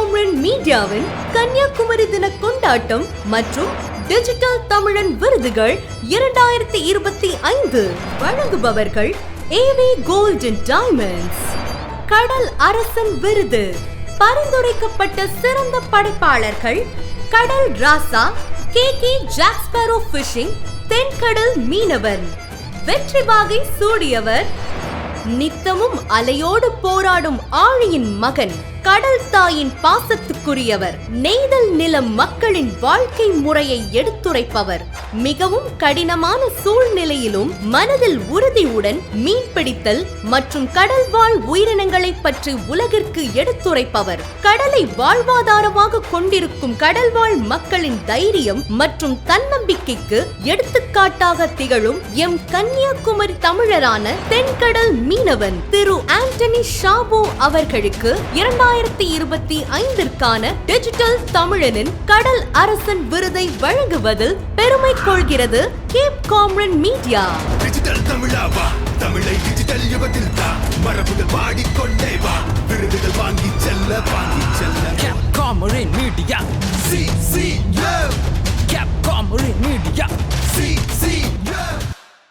காம்ரன் மீடியாவின் கன்னியாகுமரி தின கொண்டாட்டம் மற்றும் டிஜிட்டல் தமிழன் விருதுகள் இரண்டாயிரத்தி இருபத்தி ஐந்து வழங்குபவர்கள் ஏவி கோல்டன் டைமண்ட்ஸ் கடல் அரசன் விருது. பரிந்துரைக்கப்பட்ட சிறந்த படைப்பாளர்கள் Kadal Rasa K K Jack Sparrow fishing Thenkadal Meenavan. வெற்றி வாகை சூடியவர். நித்தமும் அலையோடு போராடும் ஆழியின் மகன். கடல் தாயின் பாசத்துக்குரியவர் நெய்தல் நிலம் மக்களின் வாழ்க்கை முறையை எடுத்துரைப்பவர். மிகவும் கடினமான சூழ்நிலையிலும் மனதில் உறுதியுடன் மீன்பிடித்தல் மற்றும் கடல் வாழ் உயிரினங்களை பற்றி உலகிற்கு எடுத்துரைப்பவர். கடலை வாழ்வாதாரமாக கொண்டிருக்கும் கடல்வாழ் மக்களின் தைரியம் மற்றும் தன்னம்பிக்கைக்கு எடுத்துக்காட்டாக திகழும் எம். கன்னியாகுமரி தமிழரான தென்கடல் மீனவன் திரு. ஆண்டனி ஷாபு அவர்களுக்கு இரண்டாயிரத்தி இருபத்தி ஐந்திற்கான டிஜிட்டல் தமிழனின் கடல் அரசன் விருதை வழங்குவதில் பெருமை கொள்கிறது கேப் காம்ரன் மீடியா. டிஜிட்டல் தமிழா வா தமிழை டிஜிட்டல் யுகத்தில் மரபுகள் பாடிக்கொண்டே வா விருதுகள் வாங்கி செல்ல வாங்கி செல்ல. Marine Media. C C Media